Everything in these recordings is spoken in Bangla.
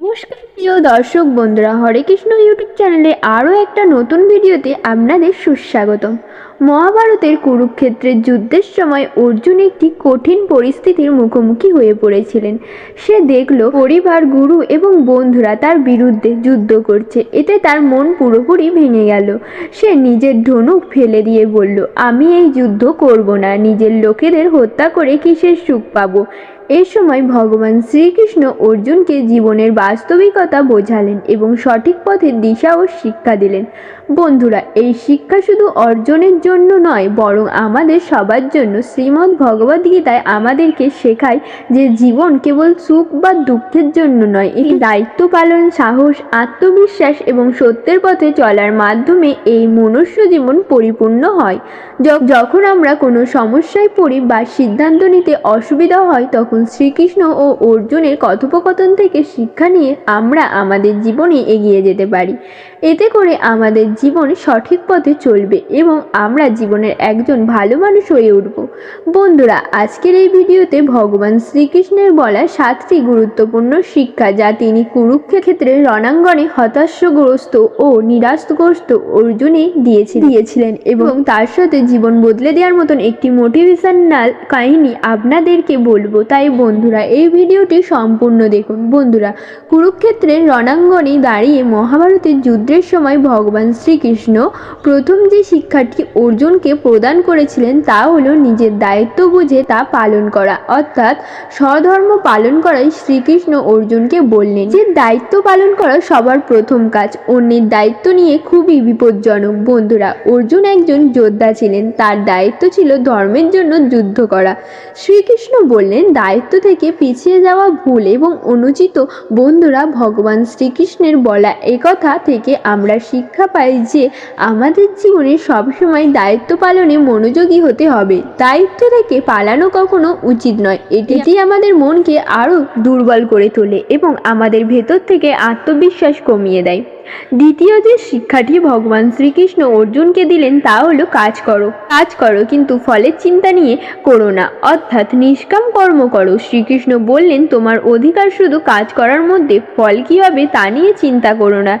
নমস্কার প্রিয় দর্শক বন্ধুরা, হরে কৃষ্ণ ইউটিউব চ্যানেলে আরও একটা নতুন ভিডিওতে আপনাদের সুস্বাগতম। মহাভারতের কুরুক্ষেত্রের যুদ্ধের সময় অর্জুন একটি কঠিন পরিস্থিতির মুখোমুখি হয়ে পড়েছিলেন। সে দেখল পরিবার, গুরু এবং বন্ধুরা তার বিরুদ্ধে যুদ্ধ করছে। এতে তার মন পুরোপুরি ভেঙে গেল। সে নিজের ধনুক ফেলে দিয়ে বলল, আমি এই যুদ্ধ করব না। নিজের লোকেদের হত্যা করে কিসের সুখ পাবো? এই সময় ভগবান শ্রীকৃষ্ণ অর্জুনকে জীবনের বাস্তবিকতা বোঝালেন এবং সঠিক পথের দিশা ও শিক্ষা দিলেন। বন্ধুরা, এই শিক্ষা শুধু অর্জনের জন্য নয়, বরং আমাদের সবার জন্য শ্রীমদ্ ভগবদ গীতায় আমাদেরকে শেখায় যে জীবন কেবল সুখ বা দুঃখের জন্য নয়, এটি দায়িত্ব পালন, সাহস, আত্মবিশ্বাস এবং সত্যের পথে চলার মাধ্যমে এই মনুষ্য জীবন পরিপূর্ণ হয়। যখন আমরা কোনো সমস্যায় পড়ি বা সিদ্ধান্ত নিতে অসুবিধা হয়, তখন শ্রীকৃষ্ণ ও অর্জুনের কথোপকথন থেকে শিক্ষা নিয়ে আমরা আমাদের জীবনে এগিয়ে যেতে পারি এতে করে আমাদের জীবন সঠিক পথে চলবে এবং আমরা জীবনের একজন ভালো মানুষ হয়ে উঠব। বন্ধুরা, আজকের এই ভিডিওতে ভগবান শ্রীকৃষ্ণের বলা সাতটি গুরুত্বপূর্ণ শিক্ষা যা তিনি কুরুক্ষেত্রে রণাঙ্গনে হতাশগ্রস্ত ও নিরাশগ্রস্ত অর্জুনে দিয়েছে দিয়েছিলেন এবং তার সাথে জীবন বদলে দেওয়ার মতন একটি মোটিভেশনাল কাহিনী আপনাদেরকে বলব। তাই বন্ধুরা, এই ভিডিওটি সম্পূর্ণ দেখুন। বন্ধুরা কুরুক্ষেত্রের রণাঙ্গনে দাঁড়িয়ে মহাভারতের যুদ্ধের সময় ভগবান শ্রীকৃষ্ণ প্রথম যে শিক্ষাটি অর্জুনকে প্রদান করেছিলেন তা হলো নিজের দায়িত্ব বুঝে তা পালন করা। অর্থাৎ স্বধর্ম পালন করাই শ্রীকৃষ্ণ অর্জুনকে বললেন। যে দায়িত্ব পালন করা সবার প্রথম কাজ। অন্যের দায়িত্ব নিয়ে খুবই বিপজ্জনক। বন্ধুরা, অর্জুন একজন যোদ্ধা ছিলেন। তার দায়িত্ব ছিল ধর্মের জন্য যুদ্ধ করা। শ্রীকৃষ্ণ বললেন, দায়িত্ব থেকে পিছিয়ে যাওয়া ভুল এবং অনুচিত। বন্ধুরা, ভগবান শ্রীকৃষ্ণের বলা একথা থেকে আমরা শিক্ষা পাই যে আমাদের জীবনে সবসময় দায়িত্ব পালনে মনোযোগী হতে হবে। দায়িত্ব থেকে পালানো কখনো উচিত নয়। এটি এটি আমাদের মনকে আরও দুর্বল করে তোলে এবং আমাদের ভেতর থেকে আত্মবিশ্বাস কমিয়ে দেয়। দ্বিতীয় যে শিক্ষাটি ভগবান শ্রীকৃষ্ণ অর্জুনকে দিলেন, তা হলো কাজ করো কাজ করো, কিন্তু ফলের চিন্তা নিয়ে করো না। অর্থাৎ নিষ্কাম কর্ম করো। শ্রীকৃষ্ণ বললেন, তোমার অধিকার শুধু কাজ করার মধ্যে, ফল কী হবে তা নিয়ে চিন্তা করো না?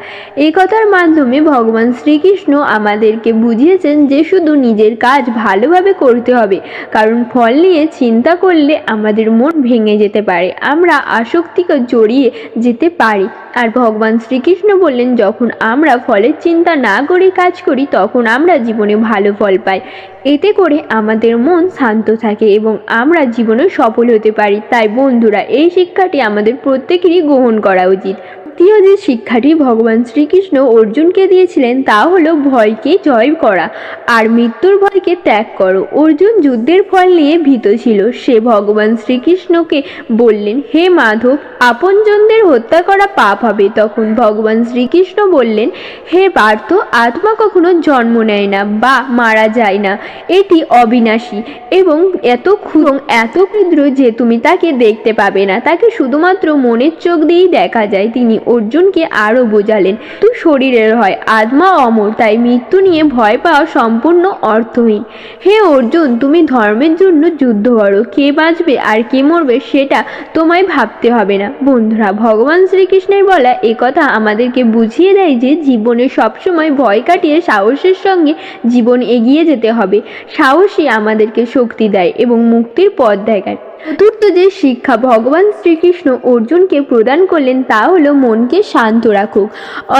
এই কথার মাধ্যমে ভগবান শ্রীকৃষ্ণ আমাদেরকে বুঝিয়েছেন যে শুধু নিজের কাজ ভালোভাবে করতে হবে, কারণ ফল নিয়ে চিন্তা করলে আমাদের মন ভেঙে যেতে পারে। আমরা আসক্তিকে জড়িয়ে যেতে পারি। আর ভগবান শ্রীকৃষ্ণ বললেন যখন আমরা ফলের চিন্তা না করে কাজ করি, তখন আমরা জীবনে ভালো ফল পাই। এতে করে আমাদের মন শান্ত থাকে এবং আমরা জীবনে সফল হতে পারি। তাই বন্ধুরা, এই শিক্ষাটি আমাদের প্রত্যেকেরই গ্রহণ করা উচিত। তৃতীয় যে শিক্ষাটি ভগবান শ্রীকৃষ্ণ অর্জুনকে দিয়েছিলেন, তা হলো ভয়কে জয় করা আর মৃত্যুর ভয়কে ত্যাগ করো। অর্জুন যুদ্ধের ফল নিয়ে ভীত ছিল। সে ভগবান শ্রীকৃষ্ণকে বললেন, হে মাধব, আপনজনদের হত্যা করা পাপ হবে। তখন ভগবান শ্রীকৃষ্ণ বললেন, হে পার্থ, আত্মা কখনো জন্ম নেয় না বা মারা যায় না। এটি অবিনাশী এবং এত ক্ষুদ্র এত ক্ষুদ্র যে তুমি তাকে দেখতে পাবে না। তাকে শুধুমাত্র মনের চোখ দিয়েই দেখা যায়। তিনি অর্জুনকে আরও বোঝালেন, তুই শরীরের হয়, আত্মা অমর, তাই মৃত্যু নিয়ে ভয় পাওয়া সম্পূর্ণ অর্থহীন। হে অর্জুন, তুমি ধর্মের জন্য যুদ্ধ করো, কে বাঁচবে আর কে মরবে সেটা তোমায় ভাবতে হবে না। বন্ধুরা, ভগবান শ্রীকৃষ্ণের বলা একথা আমাদেরকে বুঝিয়ে দেয় যে জীবনে সবসময় ভয় কাটিয়ে সাহসের সঙ্গে জীবন এগিয়ে যেতে হবে। সাহসই আমাদেরকে শক্তি দেয় এবং মুক্তির পথ দেখায়। চতুর্থ যে শিক্ষা ভগবান শ্রীকৃষ্ণ অর্জুনকে প্রদান করলেন তা হলো মনকে শান্ত রাখুক।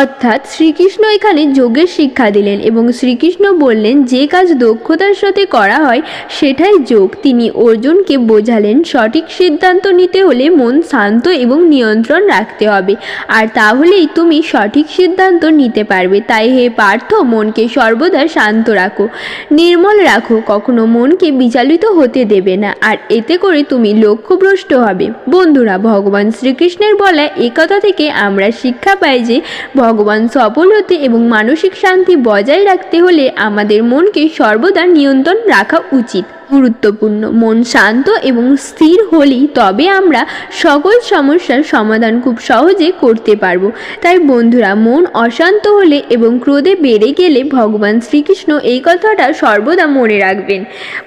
অর্থাৎ শ্রীকৃষ্ণ এখানে যোগের শিক্ষা দিলেন এবং শ্রীকৃষ্ণ বললেন, যে কাজ দক্ষতার সাথে করা হয়, সেটাই যোগ। তিনি অর্জুনকে বোঝালেন, সঠিক সিদ্ধান্ত নিতে হলে মন শান্ত এবং নিয়ন্ত্রণ রাখতে হবে। আর তাহলেই তুমি সঠিক সিদ্ধান্ত নিতে পারবে। তাই হে পার্থ, মনকে সর্বদা শান্ত রাখো। নির্মল রাখো, কখনো মনকে বিচলিত হতে দেবে না। আর এতে করে তুমি লক্ষ্যভ্রষ্ট হবে। বন্ধুরা, ভগবান শ্রীকৃষ্ণের বলা এ কথা থেকে আমরা শিক্ষা পাই যে, ভগবান সফল হতে এবং মানসিক শান্তি বজায় রাখতে হলে আমাদের মনকে সর্বদা নিয়ন্ত্রণ রাখা উচিত। গুরুত্বপূর্ণ। মন শান্ত এবং স্থির হলেই তবে আমরা সকল সমস্যার সমাধান খুব সহজে করতে পারব। তাই বন্ধুরা, মন অশান্ত হলে এবং ক্রোধে বেড়ে গেলে ভগবান শ্রীকৃষ্ণ এই কথাটা সর্বদা মনে রাখবেন।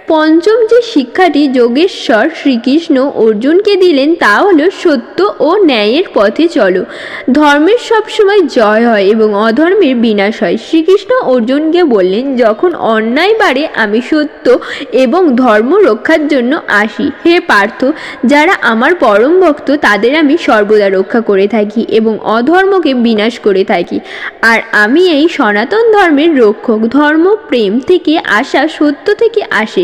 পঞ্চম যে শিক্ষাটি যোগেশ্বর শ্রীকৃষ্ণ অর্জুনকে দিলেন তা হলো সত্য ও ন্যায়ের পথে চলো। ধর্মের সবসময় জয় হয় এবং অধর্মের বিনাশ হয়। শ্রীকৃষ্ণ অর্জুনকে বললেন, যখন অন্যায় বাড়ে, আমি সত্য এবং ধর্ম রক্ষার জন্য আসি। হে পার্থ, যারা আমার পরম ভক্ত, তাদের আমি সর্বদা রক্ষা করে থাকি এবং অধর্মকে বিনাশ করে থাকি। আর আমি এই সনাতন ধর্মের রক্ষক। ধর্ম, প্রেম থেকে আসা, সত্য থেকে আসে।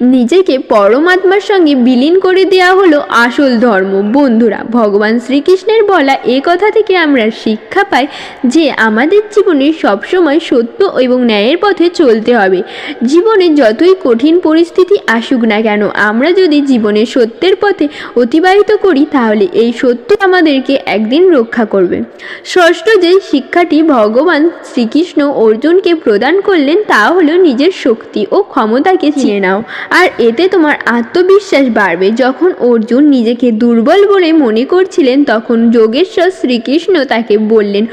নিজেকে পরমাত্মার সঙ্গে বিলীন করে দেওয়া হলো আসল ধর্ম। বন্ধুরা, ভগবান শ্রীকৃষ্ণের বলা এ কথা থেকে আমরা শিক্ষা পাই যে আমাদের জীবনে সবসময় সত্য এবং ন্যায়ের পথে চলতে হবে। জীবনে যতই কঠিন পরিস্থিতি আসুক না কেন, আমরা যদি জীবনে সত্যের পথে অতিবাহিত করি, তাহলে এই সত্য আমাদেরকে একদিন রক্ষা করবে। ষষ্ঠ যে শিক্ষাটি ভগবান শ্রীকৃষ্ণ অর্জুনকে প্রদান করলেন, তা হলো নিজের শক্তি ও ক্ষমতাকে চিনে নাও। আর এতে তোমার আত্মবিশ্বাস বাড়বে। যখন অর্জুন নিজেকে দুর্বল বলে মনে করছিলেন, তখন যোগেশ্বর শ্রীকৃষ্ণ তাকে বললেন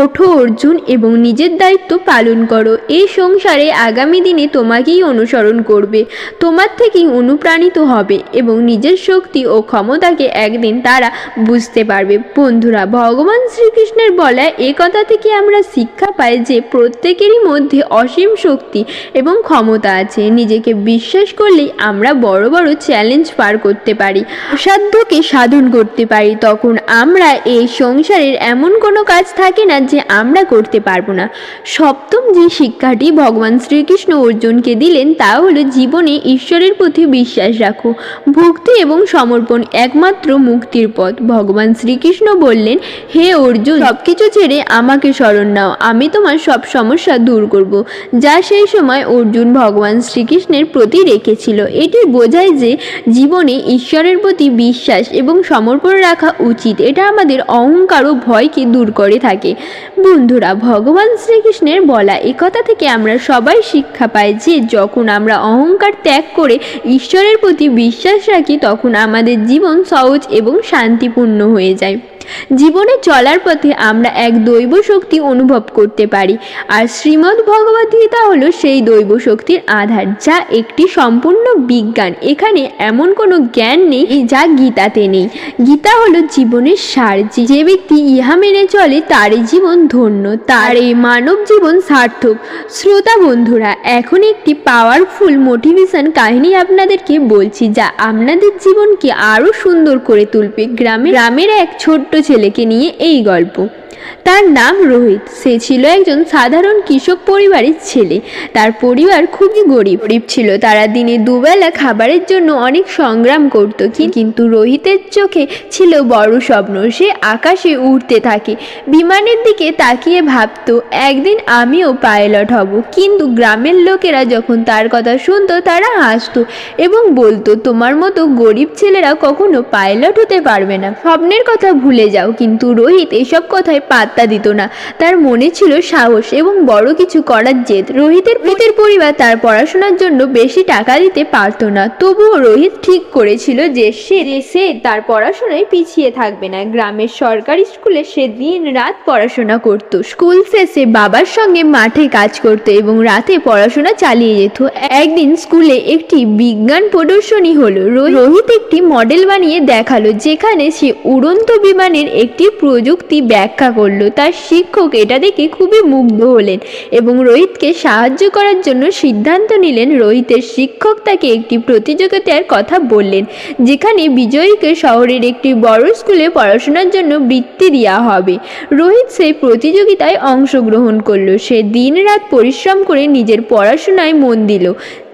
ওঠো অর্জুন এবং নিজের দায়িত্ব পালন করো। এই সংসারে আগামী দিনে তোমাকেই অনুসরণ করবে। তোমার থেকেই অনুপ্রাণিত হবে এবং নিজের শক্তি ও ক্ষমতাকে একদিন তারা বুঝতে পারবে। বন্ধুরা, ভগবান শ্রীকৃষ্ণের বলা এ কথা থেকে আমরা শিক্ষা পাই যে প্রত্যেকেরই মধ্যে অসীম শক্তি এবং ক্ষমতা আছে। নিজেকে বিশ্বাস করলেই আমরা বড় বড় চ্যালেঞ্জ পার করতে পারি, অসাধ্যকে সাধন করতে পারি। তখন আমরা এই সংসারের এমন কোনো কাজ থাকে না যে আমরা করতে পারব না। সপ্তম যে শিক্ষাটি ভগবান শ্রীকৃষ্ণ অর্জুনকে দিলেন, তা হলো জীবনে ঈশ্বরের প্রতি বিশ্বাস রাখো, ভক্তি এবং সমর্পণ একমাত্র মুক্তির পথ। ভগবান শ্রীকৃষ্ণ বললেন, হে অর্জুন, সবকিছু ছেড়ে আমাকে স্মরণ নাও, আমি তোমার সব সমস্যা দূর করব। যা সেই সময় অর্জুন ভগবান শ্রীকৃষ্ণের প্রতি রেখেছিল। এটি বোঝায় যে জীবনে ঈশ্বরের প্রতি বিশ্বাস এবং সমর্পণ রাখা উচিত। এটা আমাদের অহংকার ও ভয়কে দূর করে থাকে। বন্ধুরা, ভগবান শ্রীকৃষ্ণের বলা একথা থেকে আমরা সবাই শিক্ষা পাই যে যখন আমরা অহংকার ত্যাগ করে ঈশ্বরের প্রতি বিশ্বাস রাখি, তখন আমাদের জীবন সহজ এবং শান্তিপূর্ণ হয়ে যায়। জীবনে চলার পথে আমরা এক দৈব শক্তি অনুভব করতে পারি। আর শ্রীমদ্ ভগবদ গীতা হলো সেই দৈব শক্তির আধার, যা একটি সম্পূর্ণ বিজ্ঞান। এখানে এমন কোনো জ্ঞান নেই যা গীতাতে নেই। গীতা হলো জীবনের সার, যে- যে ব্যক্তি ইহা মেনে চলে তারই জীবন ধন্য, তার এই মানব জীবন সার্থক। শ্রোতা বন্ধুরা, এখন একটি পাওয়ারফুল মোটিভেশন কাহিনী আপনাদেরকে বলছি, যা আপনাদের জীবনকে আরও সুন্দর করে তুলবে। গ্রামে, গ্রামের এক ছোট্ট ছেলেকে নিয়ে এই গল্প। তার নাম রোহিত। সে ছিল একজন সাধারণ কৃষক পরিবারের ছেলে। তার পরিবার খুবই গরিব। গরিব ছিল। তারা দিনে দুবেলা খাবারের জন্য অনেক সংগ্রাম করত। কিন্তু রোহিতের চোখে ছিল বড় স্বপ্ন। সে আকাশে উড়তে থাকে। বিমানের দিকে তাকিয়ে ভাবতো, একদিন আমিও পাইলট হব। কিন্তু গ্রামের লোকেরা যখন তার কথা শুনতো, তারা হাসতো এবং বলতো, তোমার মতো গরিব ছেলেরা কখনো পাইলট হতে পারবে না। স্বপ্নের কথা ভুলে যাও। কিন্তু রোহিত এসব কথায় পাত্তা দিত না। তার মনে ছিল সাহস এবং বড় কিছু করার জেদ। রোহিতের রোহিতের পরিবার তার পড়াশোনার জন্য বেশি টাকা দিতে পারতো না। তবুও রোহিত ঠিক করেছিল যে সে সে তার পড়াশোনায় পিছিয়ে থাকবে না। গ্রামের সরকারি স্কুলে সে দিন রাত পড়াশোনা করত। স্কুল শেষে বাবার সঙ্গে মাঠে কাজ করত এবং রাতে পড়াশোনা চালিয়ে যেত। একদিন স্কুলে একটি বিজ্ঞান প্রদর্শনী হলো। রোহিত একটি মডেল বানিয়ে দেখাল, যেখানে সে উড়ন্ত বিমানের একটি প্রযুক্তি ব্যাখ্যা করল তার শিক্ষক এটা দেখে খুবই মুগ্ধ হলেন এবং রোহিতকে সাহায্য করার জন্য সিদ্ধান্ত নিলেন। রোহিতের শিক্ষক তাকে একটি প্রতিযোগিতার কথা বললেন, যেখানে বিজয়ীকে শহরের একটি বড় স্কুলে পড়াশোনার জন্য বৃত্তি দেওয়া হবে। রোহিত সেই প্রতিযোগিতায় অংশগ্রহণ করল। সে দিনরাত পরিশ্রম করে নিজের পড়াশোনায় মন দিল।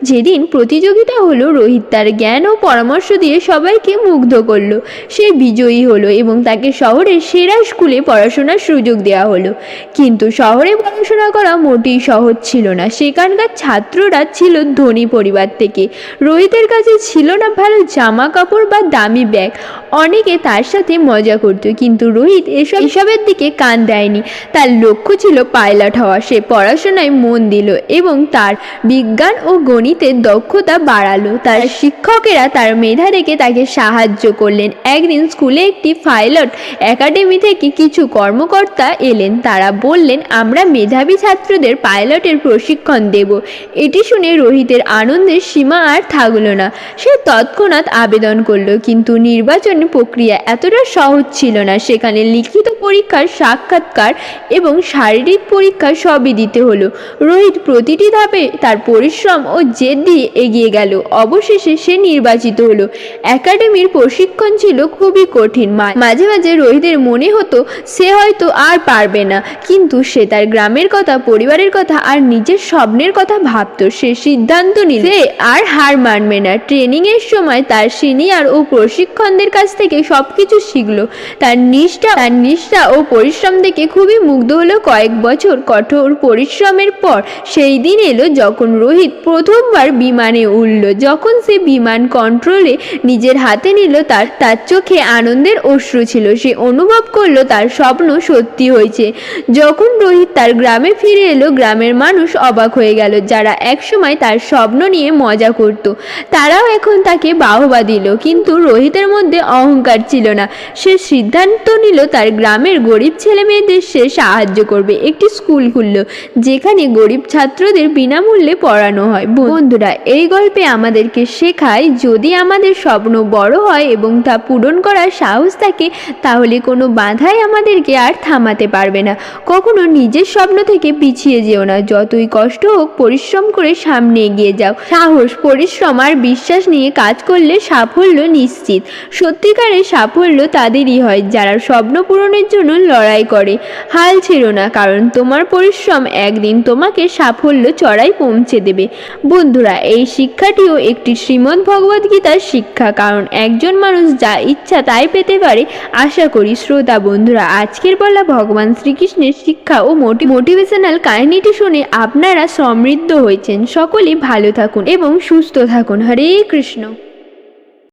যেদিন প্রতিযোগিতা হলো, রোহিত তার জ্ঞান ও পরামর্শ দিয়ে সবাইকে মুগ্ধ করল। সে বিজয়ী হলো এবং তাকে শহরের সেরা স্কুলে পড়াশোনার সুযোগ দেওয়া হলো। কিন্তু শহরে পড়াশোনা করা মোটেই সহজ ছিল না। সেখানকার ছাত্ররা ছিল ধনী পরিবার থেকে। রোহিতের কাছে ছিল না ভালো জামা কাপড় বা দামি ব্যাগ। অনেকে তার সাথে মজা করত, কিন্তু রোহিত এসব এসবের দিকে কান দেয়নি। তার লক্ষ্য ছিল পাইলট হওয়া। সে পড়াশোনায় মন দিল এবং তার বিজ্ঞান ও গণিত গণিতের দক্ষতা বাড়ালো। তার শিক্ষকেরা তার মেধা দেখে তাকে সাহায্য করলেন। একদিন স্কুলে একটি পাইলট একাডেমি থেকে কিছু কর্মকর্তা এলেন। তারা বললেন, আমরা মেধাবী ছাত্রদের পাইলটের প্রশিক্ষণ দেব। এটি শুনে রোহিতের আনন্দের সীমা আর থাকল না। সে তৎক্ষণাৎ আবেদন করল, কিন্তু নির্বাচন প্রক্রিয়া এতটা সহজ ছিল না। সেখানে লিখিত পরীক্ষার সাক্ষাৎকার এবং শারীরিক পরীক্ষা সবই দিতে হলো। রোহিত প্রতিটি ধাপে তার পরিশ্রম ও জেদ দিয়ে এগিয়ে গেল। অবশেষে সে নির্বাচিত হলো। একাডেমির প্রশিক্ষণ ছিল খুবই কঠিন। মাঝে মাঝে রোহিতের মনে হতো, সে হয়তো আর পারবে না। কিন্তু সে তার গ্রামের কথা, পরিবারের কথা আর নিজের স্বপ্নের কথা ভাবতো। সে সিদ্ধান্ত নিল, সে আর হার মানবে না। ট্রেনিং এর সময় তার সিনিয়র ও প্রশিক্ষণদের কাছ থেকে সবকিছু শিখলো। তার নিষ্ঠা তার নিষ্ঠা ও পরিশ্রম দেখে খুবই মুগ্ধ হলো। কয়েক বছর কঠোর পরিশ্রমের পর সেই দিন এলো যখন রোহিত প্রথমবার বিমানে উঠল যখন সে বিমান কন্ট্রোলে নিজের হাতে নিল, তার তার চোখে আনন্দের অশ্রু ছিল। সে অনুভব করল, তার স্বপ্ন সত্যি হয়েছে। যখন রোহিত তার গ্রামে ফিরে এলো, গ্রামের মানুষ অবাক হয়ে গেল, যারা একসময় তার স্বপ্ন নিয়ে মজা করত। তারাও এখন তাকে বাহবা দিল, কিন্তু রোহিতের মধ্যে অহংকার ছিল না। সে সিদ্ধান্ত নিল, তার গ্রামের গরিব ছেলে মেয়েদের সে সাহায্য করবে। একটি স্কুল খুলল, যেখানে গরিব ছাত্রদের বিনামূল্যে পড়ানো হয়। বন্ধুরা, এই গল্পে আমাদেরকে শেখায় যদি আমাদের স্বপ্ন বড় হয় এবং তা পূরণ করার সাহস থাকে, তাহলে কোনো বাধাই আমাদেরকে আর থামাতে পারবে না। কখনো নিজের স্বপ্ন থেকে পিছিয়ে যেও না। যতই কষ্ট হোক, পরিশ্রম করে সামনে এগিয়ে যাও। সাহস, পরিশ্রম আর বিশ্বাস নিয়ে কাজ করলে সাফল্য নিশ্চিত। সত্যিকারের সাফল্য তাদেরই হয়, যারা স্বপ্ন পূরণের জন্য লড়াই করে। হাল ছেড়ো না, কারণ তোমার পরিশ্রম একদিন তোমাকে সাফল্য চড়াই পৌঁছে দেবে। বন্ধুরা, এই শিক্ষাটিও একটি শ্রীমদ্ ভগবদ গীতার শিক্ষা। কারণ একজন মানুষ যা ইচ্ছা তাই পেতে পারে, আশা করি শ্রোতা বন্ধুরা, আজকের বলা ভগবান শ্রীকৃষ্ণের শিক্ষা ও মোটি মোটিভেশনাল কাহিনীটি শুনে আপনারা সমৃদ্ধ হয়েছেন। সকলেই ভালো থাকুন এবং সুস্থ থাকুন। হরে কৃষ্ণ।